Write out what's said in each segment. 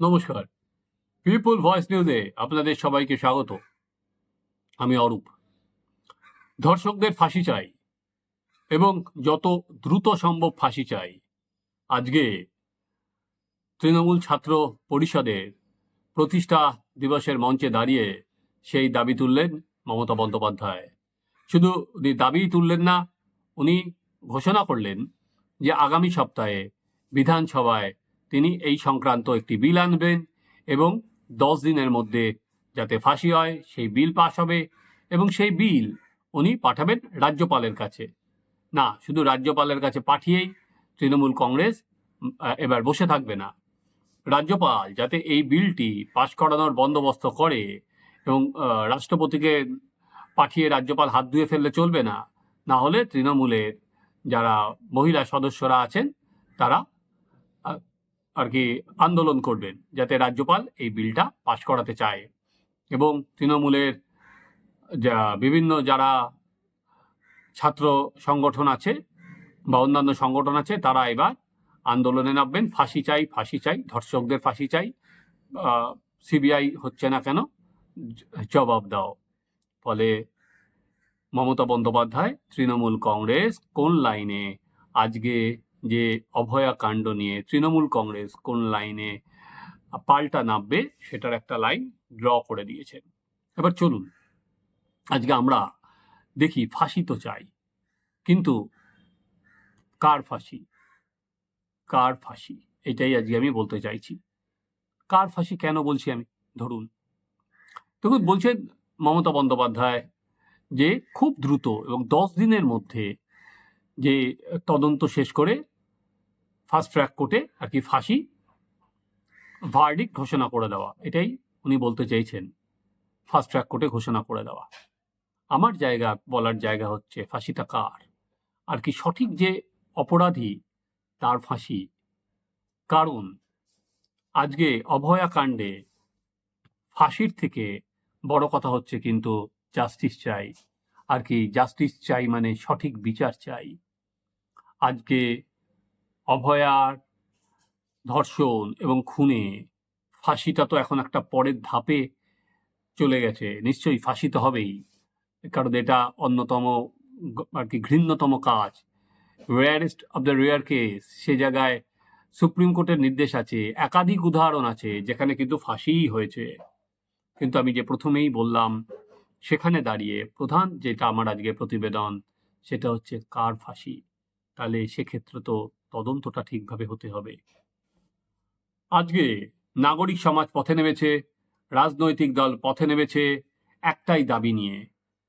নমস্কার। পিপুল ভয়েস নিউজে আপনাদের সবাইকে স্বাগত। আমি অরূপ। ধর্ষকদের ফাঁসি চাই এবং যত দ্রুত সম্ভব ফাঁসি চাই। আজকে তৃণমূল ছাত্র পরিষদের প্রতিষ্ঠা দিবসের মঞ্চে দাঁড়িয়ে সেই দাবি তুললেন মমতা বন্দ্যোপাধ্যায়। শুধু উনি দাবি তুললেন না, উনি ঘোষণা করলেন যে আগামী সপ্তাহে বিধানসভায় তিনি এই সংক্রান্ত একটি বিল আনবেন এবং দশ দিনের মধ্যে যাতে ফাঁসি হয়, সেই বিল পাশ হবে এবং সেই বিল উনি পাঠাবেন রাজ্যপালের কাছে। না, শুধু রাজ্যপালের কাছে পাঠিয়েই তৃণমূল কংগ্রেস এবার বসে থাকবে না। রাজ্যপাল যাতে এই বিলটি পাশ করানোর বন্দোবস্ত করে এবং রাষ্ট্রপতিকে পাঠিয়ে রাজ্যপাল হাত ধুয়ে ফেললে চলবে না না হলে তৃণমূলের যারা মহিলা সদস্যরা আছেন, তারা আর কি আন্দোলন করবেন যাতে রাজ্যপাল এই বিলটা পাশ করাতে চায়। এবং তৃণমূলের যা বিভিন্ন যারা ছাত্র সংগঠন আছে বা অন্যান্য সংগঠন আছে, তারা এবার আন্দোলনে নামবেন। ফাঁসি চাই ফাঁসি চাই, ধর্ষকদের ফাঁসি চাই। সিবিআই হচ্ছে না কেন? জবাব দাও। ফলে মমতা বন্দ্যোপাধ্যায়, তৃণমূল কংগ্রেস কোন লাইনে? আজকে যে অভয়া কাণ্ড নিয়ে তৃণমূল কংগ্রেস কোন লাইনে পাল্টা নামবে সেটার একটা লাইন ড্র করে দিয়েছেন এবার চলুন, আজকে আমরা দেখি ফাঁসি তো চাই, কিন্তু কার ফাঁসি? কার ফাঁসি? এটাই আজকে আমি বলতে চাইছি। কার ফাঁসি কেন বলছি আমি? ধরুন, দেখুন, বলছেন মমতা বন্দ্যোপাধ্যায় যে খুব দ্রুত এবং দশ দিনের মধ্যে যে তদন্ত শেষ করে ফার্স্ট ট্র্যাক কোর্টে আর কি ফাঁসি ভার্ডিক ঘোষণা করে দেওয়া, এটাই উনি বলতে চেয়েছেন। ফার্স্ট ট্র্যাক কোর্টে ঘোষণা করে দেওয়া। আমার জায়গা বলার জায়গা হচ্ছে ফাঁসিটা কার? আর কি সঠিক যে অপরাধী তার ফাঁসি? কারণ আজকে অভয়া কাণ্ডে ফাঁসির থেকে বড় কথা হচ্ছে কিন্তু জাস্টিস চাই। আর কি জাস্টিস চাই মানে সঠিক বিচার চাই। আজকে অভয়ার ধর্ষণ এবং খুনে ফাঁসিটা তো এখন একটা পরের ধাপে চলে গেছে। নিশ্চয়ই ফাঁসি তো হবেই, কারণ এটা অন্যতম আর কি ঘৃণ্যতম কাজ। Rarest of the rare case, সে জায়গায় সুপ্রিম কোর্টের নির্দেশ আছে, একাধিক উদাহরণ আছে, যেখানে কিন্তু ফাঁসিই হয়েছে। কিন্তু আমি যে প্রথমেই বললাম, সেখানে দাঁড়িয়ে প্রধান যেটা আমার আজকে প্রতিবেদন, সেটা হচ্ছে কার ফাঁসি? তাহলে সেক্ষেত্রে তো তদন্তটা ঠিকভাবে হতে হবে। আজকে নাগরিক সমাজ পথে নেমেছে, রাজনৈতিক দল পথে নেমেছে, একটাই দাবি নিয়ে,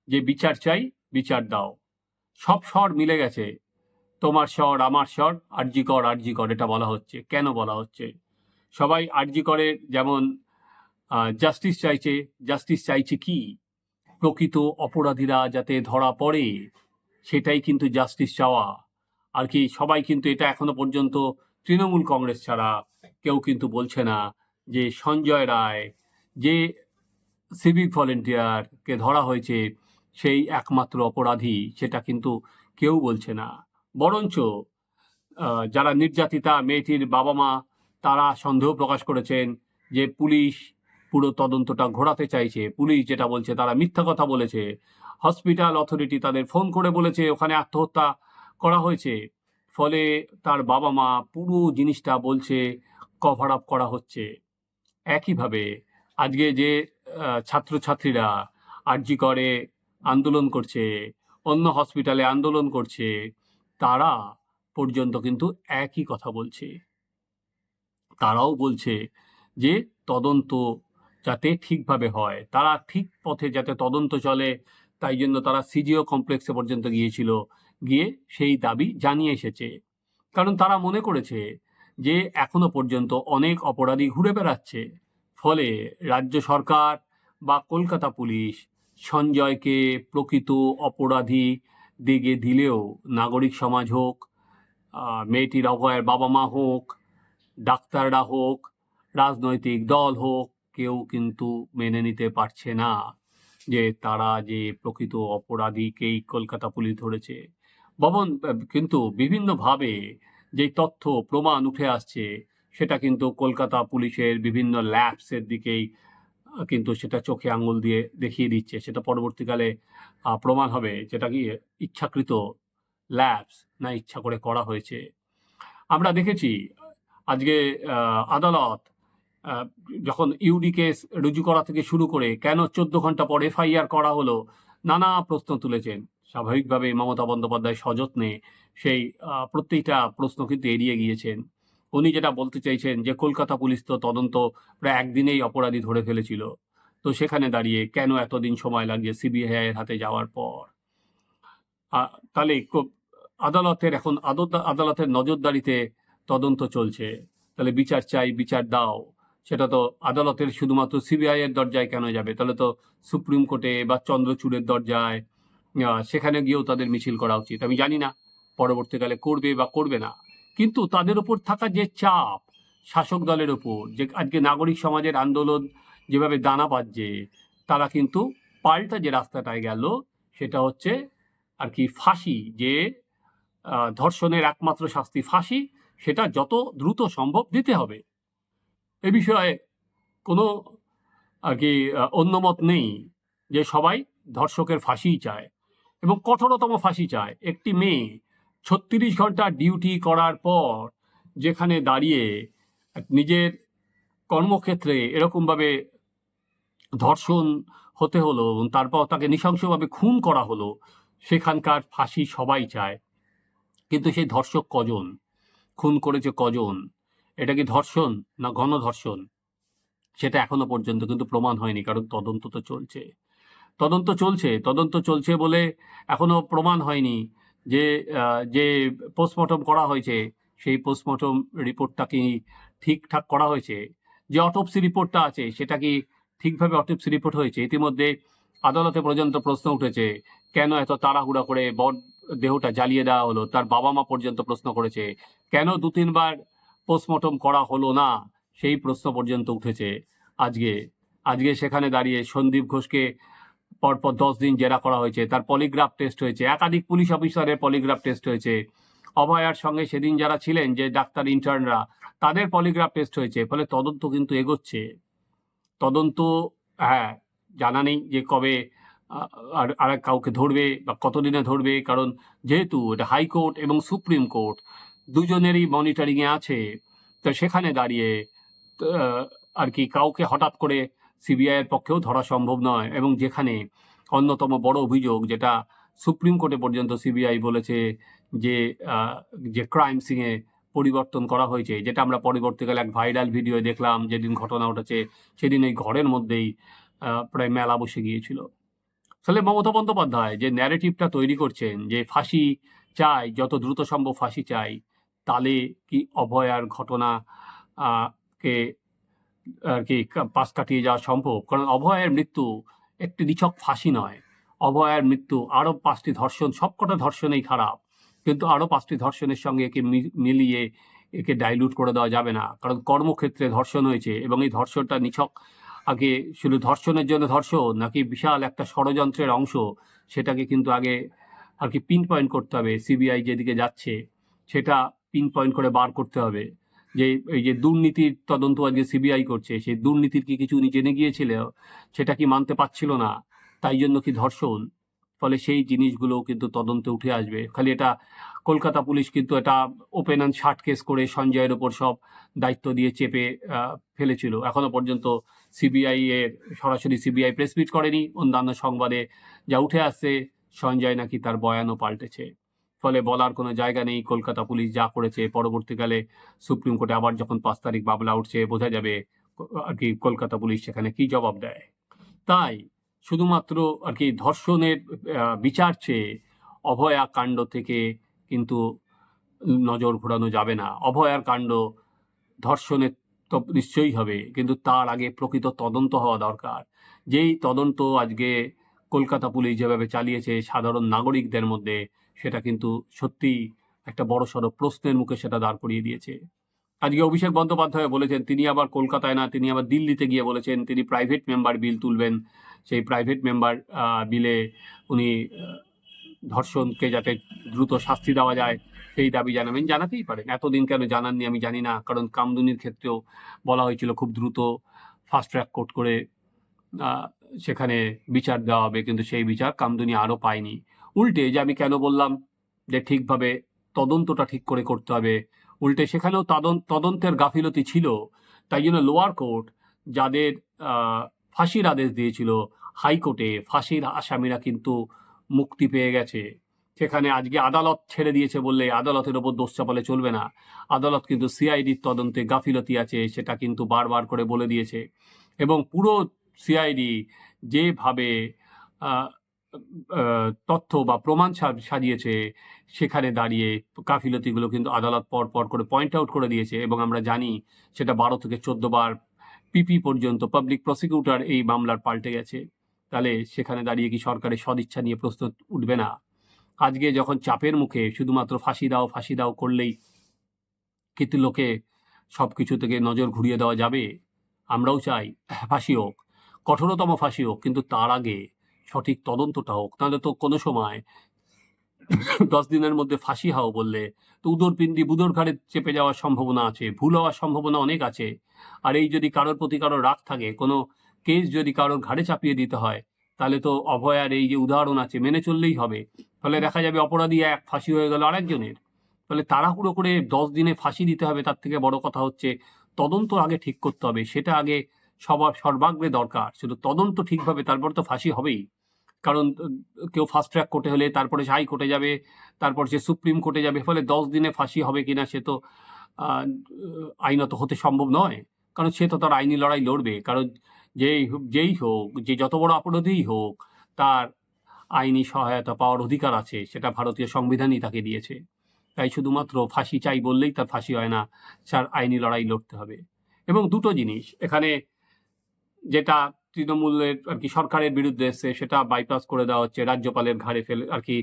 যে বিচার চাই, বিচার দাও। সব স্বর মিলে গেছে। তোমার স্বর, আমার স্বর, আরজি কর আরজি কর, এটা বলা হচ্ছে। কেন বলা হচ্ছে? সবাই আরজি করে, যেমন জাস্টিস চাইছে জাস্টিস চাইছে কি? প্রকৃত অপরাধীরা যাতে ধরা পড়ে, সেটাই কিন্তু জাস্টিস চাওয়া। আর কি সবাই কিন্তু এটা এখনও পর্যন্ত তৃণমূল কংগ্রেস ছাড়া কেউ কিন্তু বলছে না যে সঞ্জয় রায়, যে সিভিক ভলেন্টিয়ারকে ধরা হয়েছে, সেই একমাত্র অপরাধী সেটা কিন্তু কেউ বলছে না। বরঞ্চ যারা নির্যাতিতা মেয়েটির বাবা মা, তারা সন্দেহ প্রকাশ করেছেন যে পুলিশ পুরো তদন্তটা ঘোরাতে চাইছে। পুলিশ যেটা বলছে তারা মিথ্যা কথা বলেছে। হসপিটাল অথরিটি তাদের ফোন করে বলেছে, ওখানে আত্মহত্যা করা হয়েছে। ফলে তার বাবা মা পুরো জিনিসটা বলছে কভার আপ করা হচ্ছে। একইভাবে আজকে যে ছাত্রছাত্রীরা আরজি করে, আন্দোলন করছে, অন্য হসপিটালে আন্দোলন করছে, তারা পর্যন্ত কিন্তু একই কথা বলছে। তারাও বলছে যে, তদন্ত যাতে ঠিকভাবে হয়। তারা ঠিক পথে যাতে তদন্ত চলে, তাই জন্য তারা সিজিও কমপ্লেক্সে পর্যন্ত গিয়েছিল। গিয়ে সেই দাবি জানিয়ে এসেছে। কারণ তারা মনে করেছে যে এখনও পর্যন্ত অনেক অপরাধী ঘুরে বেড়াচ্ছে। ফলে রাজ্য সরকার বা কলকাতা পুলিশ সঞ্জয়কে প্রকৃত অপরাধী দিকে দিলেও নাগরিক সমাজ হোক মেয়েটির অভয়ের বাবা মা হোক, ডাক্তাররা হোক, রাজনৈতিক দল হোক, কেউ কিন্তু মেনে নিতে পারছে না যে তারা যে প্রকৃত অপরাধীকেই কলকাতা পুলিশ ধরেছে। ভবন কিন্তু বিভিন্নভাবে যে তথ্য, প্রমাণ উঠে আসছে, সেটা কিন্তু কলকাতা পুলিশের বিভিন্ন ল্যাবসের দিকেই কিন্তু সেটা চোখে আঙুল দিয়ে দেখিয়ে দিচ্ছে। সেটা পরবর্তীকালে প্রমাণ হবে যেটা কি ইচ্ছাকৃত ল্যাবস না ইচ্ছা করে করা হয়েছে। আমরা দেখেছি, আজকে আদালত যখন ইউডি কেস রুজু করা থেকে শুরু করে কেন চোদ্দ ঘণ্টা পর এফআইআর করা হলো, নানা প্রশ্ন তুলেছেন। স্বাভাবিকভাবে মমতা বন্দ্যোপাধ্যায় সযত্নে সেই প্রত্যেকটা প্রশ্ন কিন্তু এড়িয়ে গিয়েছেন। উনি যেটা বলতে চাইছেন যে, কলকাতা পুলিশ তো তদন্ত প্রায় একদিনেই অপরাধী ধরে ফেলেছিল। তো সেখানে দাঁড়িয়ে কেন এতদিন সময় লাগিয়ে সিবিআই এর হাতে যাওয়ার পর? তাহলে আদালতের এখন আদালতের নজরদারিতে তদন্ত চলছে। তাহলে বিচার চাই, বিচার দাও। সেটা তো আদালতের শুধুমাত্র সিবিআইয়ের দরজায় কেন যাবে? তাহলে তো সুপ্রিম কোর্টে বা চন্দ্রচূড়ের দরজায় সেখানে গিয়েও তাদের মিছিল করা উচিত। আমি জানি না পরবর্তীকালে করবে বা করবে না। কিন্তু তাদের উপর থাকা যে চাপ, শাসক দলের উপর, যে আজকে নাগরিক সমাজের আন্দোলন যেভাবে দানা বাজছে তারা কিন্তু পাল্টা যে রাস্তাটায় গেল, সেটা হচ্ছে আর কি ফাঁসি, যে ধর্ষণের একমাত্র শাস্তি ফাঁসি, সেটা যত দ্রুত সম্ভব দিতে হবে। এ বিষয়ে কোনো আর কি অন্যমত নেই যে সবাই ধর্ষকের ফাঁসিই চায়। এবং কঠোরতম ফাঁসি চায়। একটি মেয়ে ছত্রিশ ঘণ্টা ডিউটি করার পর যেখানে দাঁড়িয়ে নিজের কর্মক্ষেত্রে এরকমভাবে ধর্ষণ হতে হলো এবং তারপর তাকে নৃশংসভাবে খুন করা হলো, সেখানকার ফাঁসি সবাই চায়। কিন্তু সেই ধর্ষক কজন? খুন করেছে কজন? এটা কি ধর্ষণ না গণধর্ষণ সেটা এখনও পর্যন্ত কিন্তু প্রমাণ হয়নি, কারণ তদন্ত তো চলছে। তদন্ত চলছে তদন্ত চলছে বলে এখনও প্রমাণ হয়নি যে যে পোস্টমর্টম করা হয়েছে, সেই পোস্টমর্টম রিপোর্টটা কি ঠিকঠাক করা হয়েছে? যে অটোপসি রিপোর্টটা আছে, সেটা কি ঠিকভাবে অটোপসি রিপোর্ট হয়েছে? ইতিমধ্যে আদালতে পর্যন্ত প্রশ্ন উঠেছে, কেন এত তাড়াহুড়া করে বড দেহটা জ্বালিয়ে দেওয়া হলো? তার বাবা মা পর্যন্ত প্রশ্ন করেছে, কেন দু তিনবার পোস্টমর্টম করা হলো না? সেই প্রশ্ন পর্যন্ত উঠেছে আজকে। আজকে সেখানে দাঁড়িয়ে সন্দীপ ঘোষকে পরপর দশ দিন জেরা করা হয়েছে, তার পলিগ্রাফ টেস্ট হয়েছে, একাধিক পুলিশ অফিসারের পলিগ্রাফ টেস্ট হয়েছে। অভয়ার সঙ্গে সেদিন যারা ছিলেন, যে ডাক্তার ইন্টার্নরা তাদের পলিগ্রাফ টেস্ট হয়েছে, ফলে তদন্ত কিন্তু এগোচ্ছে। তদন্ত হ্যাঁ জানা নেই যে কবে আর আর কাউকে ধরবে বা কতদিনে ধরবে, কারণ যেহেতু এটা হাইকোর্ট এবং সুপ্রিম কোর্ট, দুজনেরই মনিটরিংয়ে আছে। তো সেখানে দাঁড়িয়ে আর কি কাউকে হঠাৎ করে সিবিআই এর পক্ষেও ধরা সম্ভব নয় এবং যেখানে অন্যতম বড় অভিযোগ যেটা সুপ্রিম কোর্টে পর্যন্ত সিবিআই বলেছে যে যে ক্রাইম সিংয়ে পরিবর্তন করা হয়েছে, যেটা আমরা পরবর্তীকালে এক ভাইরাল ভিডিও দেখলাম, যেদিন ঘটনা ঘটেছে সেদিন এই ঘরের মধ্যেই প্রায় মেলা বসে গিয়েছিল। তাহলে মমতা বন্দ্যোপাধ্যায় যে ন্যারেটিভটা তৈরি করছেন, যে ফাঁসি চাই, যত দ্রুত সম্ভব ফাঁসি চাই তাহলে কি অভয়ার ঘটনা কে আর কি, পাশ কাটিয়ে যাওয়া সম্ভব। কারণ অভয়ের মৃত্যু একটি নিছক ফাঁসি নয়। অভয়ের মৃত্যু, আরও পাঁচটি ধর্ষণ, সবকটা ধর্ষণেই খারাপ। কিন্তু আরও পাঁচটি ধর্ষণের সঙ্গে একে মিলিয়ে একে ডাইলুট করে দেওয়া যাবে না। কারণ কর্মক্ষেত্রে ধর্ষণ হয়েছে এবং এই ধর্ষণটা নিছক আগে শুধু ধর্ষণের জন্য ধর্ষণ, নাকি বিশাল একটা ষড়যন্ত্রের অংশ, সেটাকে কিন্তু আগে আর কি পিন পয়েন্ট করতে হবে। সিবিআই যেদিকে যাচ্ছে, সেটা পিন পয়েন্ট করে বার করতে হবে। যে এই যে দুর্নীতির তদন্ত আজকে সিবিআই করছে, সেই দুর্নীতির কি কিছু উনি জেনে গিয়েছিল? সেটা কি মানতে পারছিল না? তাই জন্য কি ধর্ষণ? ফলে সেই জিনিসগুলো কিন্তু তদন্তে উঠে আসবে। খালি এটা কলকাতা পুলিশ কিন্তু এটা ওপেন অ্যান্ড শার্ট কেস করে সঞ্জয়ের ওপর সব দায়িত্ব দিয়ে চেপে ফেলেছিল। এখনও পর্যন্ত সিবিআই এর, সরাসরি সিবিআই প্রেস মিট করেনি। অন্যান্য সংবাদে যা উঠে আসছে, সঞ্জয় নাকি তার বয়ানও পাল্টেছে। ফলে বলার কোনো জায়গা নেই। কলকাতা পুলিশ যা করেছে, পরবর্তীকালে সুপ্রিম কোর্টে আবার যখন পাঁচ তারিখ মামলা উঠছে, বোঝা যাবে আর কি কলকাতা পুলিশ সেখানে কি জবাব দেয়। তাই শুধুমাত্র আর কি ধর্ষণের বিচার চেয়ে অভয়া কাণ্ড থেকে কিন্তু নজর ঘোরানো যাবে না। অভয়ার কাণ্ড ধর্ষণের তো নিশ্চয়ই হবে, কিন্তু তার আগে প্রকৃত তদন্ত হওয়া দরকার। যেই তদন্ত আজকে কলকাতা পুলিশ যেভাবে চালিয়েছে সাধারণ নাগরিকদের মধ্যে, সেটা কিন্তু সত্যি একটা বড় সড়ো প্রশ্নের মুখে সেটা দাঁড় করিয়ে দিয়েছে। আজকে অভিষেক বন্দ্যোপাধ্যায় বলেছেন, তিনি আবার কলকাতায় না, তিনি আবার দিল্লিতে গিয়ে বলেছেন, তিনি প্রাইভেট মেম্বার বিল তুলবেন। সেই প্রাইভেট মেম্বার বিলে উনি ধর্ষণকে যাতে দ্রুত শাস্তি দেওয়া যায়, সেই দাবি জানাবেন। জানাতেই পারেন। এতদিন কেন জানাননি আমি জানি না, কারণ কামদুনির ক্ষেত্রেও বলা হয়েছিল খুব দ্রুত ফাস্ট ট্র্যাক কোর্ট করে সেখানে বিচার দেওয়া হবে, কিন্তু সেই বিচার কামদুনি আরও পায়নি। উল্টে যে আমি কেন বললাম যে ঠিকভাবে তদন্তটা ঠিক করে করতে হবে, উল্টে সেখানেও তদন্ত তদন্তের গাফিলতি ছিল। তাই জন্য লোয়ার কোর্ট যাদের ফাঁসির আদেশ দিয়েছিল, হাইকোর্টে ফাঁসির আসামিরা কিন্তু মুক্তি পেয়ে গেছে। সেখানে আজকে আদালত ছেড়ে দিয়েছে বললে আদালতের ওপর দোষ চাপালে চলবে না। আদালত কিন্তু সিআইডির তদন্তে গাফিলতি আছে, সেটা কিন্তু বারবার করে বলে দিয়েছে। এবং পুরো সিআইডি যেভাবে তথ্য বা প্রমাণ সাজিয়েছে, সেখানে দাঁড়িয়ে কাফিলতিগুলো কিন্তু আদালত পর পর করে পয়েন্ট আউট করে দিয়েছে এবং আমরা জানি সেটা বারো থেকে চোদ্দ বার পিপি পর্যন্ত পাবলিক প্রসিকিউটর এই মামলার পাল্টে গেছে। তাহলে সেখানে দাঁড়িয়ে কি সরকারের সদিচ্ছা নিয়ে প্রশ্ন উঠবে না? আজকে যখন চাপের মুখে শুধুমাত্র ফাঁসি দাও ফাঁসি দাও করলেই কিন্তু লোকে সব কিছু থেকে নজর ঘুরিয়ে দেওয়া যাবে, আমরাও চাই, ফাঁসি হোক। কঠোরতম ফাঁসি হোক, কিন্তু তার আগে সঠিক তদন্তটা হোক, তাহলে তো কোনো সময় দশ দিনের মধ্যে ফাঁসি হাও বললে তো উদর পিন্ডি বুদর ঘাড়ে চেপে যাওয়ার সম্ভাবনা আছে, ভুল হওয়ার সম্ভাবনা অনেক আছে। আর এই যদি কারোর প্রতি কারোর রাগ থাকে, কোনো কেস যদি কারোর ঘাড়ে চাপিয়ে দিতে হয়, তাহলে তো অভয়ার এই যে উদাহরণ আছে, মেনে চললেই হবে। ফলে দেখা যাবে অপরাধী এক, ফাঁসি হয়ে গেল আরেকজনের। ফলে তাড়াহুড়ো করে দশ দিনে ফাঁসি দিতে হবে, তার থেকে বড় কথা হচ্ছে তদন্ত আগে ঠিক করতে হবে, সেটা আগে সবার, সর্বাগ্রে দরকার। শুধু তদন্ত ঠিকভাবে তারপর তো ফাঁসি হবেই। কারণ, কেউ ফাস্ট ট্র্যাক কোর্টে হলে তারপরে হাই কোর্টে যাবে, তারপর সে সুপ্রিম কোর্টে যাবে, ফলে দশ দিনে ফাঁসি হবে কিনা সে তো আইনত হতে সম্ভব নয়। কারণ সে তো তার আইনি লড়াই লড়বে। কারণ যেই যেই হোক, যে যত বড় অপরাধীই হোক, তার আইনি সহায়তা পাওয়ার অধিকার আছে, সেটা ভারতীয় সংবিধানই তাকে দিয়েছে। তাই শুধুমাত্র ফাঁসি চাই বললেই তার ফাঁসি হয় না, তার আইনি লড়াই লড়তে হবে। এবং দুটো জিনিস, এখানে যেটা তৃণমূলের আর কি সরকারের বিরুদ্ধে এসছে, সেটা বাইপাস করে দেওয়া হচ্ছে, রাজ্যপালের ঘাড়ে ফেলে, আর কি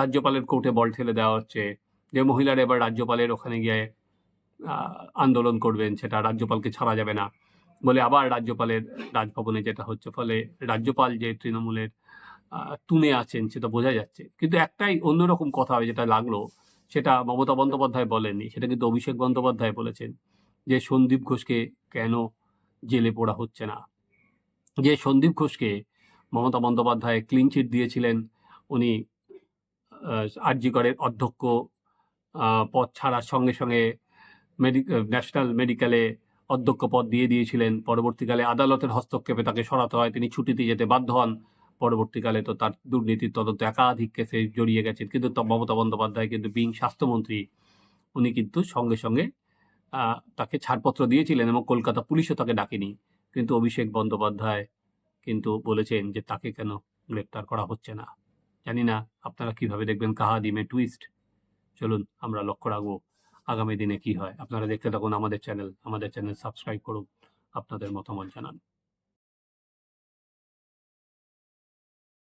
রাজ্যপালের কোর্টে বল ঠেলে দেওয়া হচ্ছে, যে মহিলারা এবার রাজ্যপালের ওখানে গিয়ে আন্দোলন করবেন, সেটা রাজ্যপালকে ছাড়া যাবে না। বলে আবার রাজ্যপালের রাজভবনে যেটা হচ্ছে, ফলে রাজ্যপাল যে তৃণমূলের তুনে আছেন, সেটা বোঝা যাচ্ছে। কিন্তু একটাই অন্যরকম কথা যেটা লাগল, সেটা মমতা বন্দ্যোপাধ্যায় বলেননি, সেটা কিন্তু অভিষেক বন্দ্যোপাধ্যায় বলেছেন, যে সন্দীপ ঘোষকে কেন জেলে পোড়া হচ্ছে না? যে সন্দীপ ঘোষকে মমতা বন্দ্যোপাধ্যায় ক্লিন চিট দিয়েছিলেন, উনি আরজিকরের অধ্যক্ষ পদ ছাড়ার সঙ্গে সঙ্গে ন্যাশনাল মেডিকেলে অধ্যক্ষ পদ দিয়ে দিয়েছিলেন। পরবর্তীকালে আদালতের হস্তক্ষেপে তাকে সরাতে হয়। তিনি ছুটিতে যেতে বাধ্য হন। পরবর্তীকালে তো তার দুর্নীতির তদন্ত একাধিক কেসে জড়িয়ে গেছেন। কিন্তু মমতা বন্দ্যোপাধ্যায় কিন্তু বিং স্বাস্থ্যমন্ত্রী। উনি কিন্তু সঙ্গে সঙ্গে তাকে ছাড়পত্র দিয়েছিলেন এবং কলকাতা পুলিশও তাকে ডাকেনি। কিন্তু অভিষেক বন্দ্যোপাধ্যায় কিন্তু বলেছেন যে তাকে কেন গ্রেপ্তার করা হচ্ছে না। জানি না আপনারা কীভাবে দেখবেন, কাহা দিমে টুইস্ট চলুন, আমরা লক্ষ্য রাখব আগামী দিনে কি হয়। আপনারা দেখতে থাকুন আমাদের চ্যানেল আমাদের চ্যানেল সাবস্ক্রাইব করুন, আপনাদের মতামত জানান।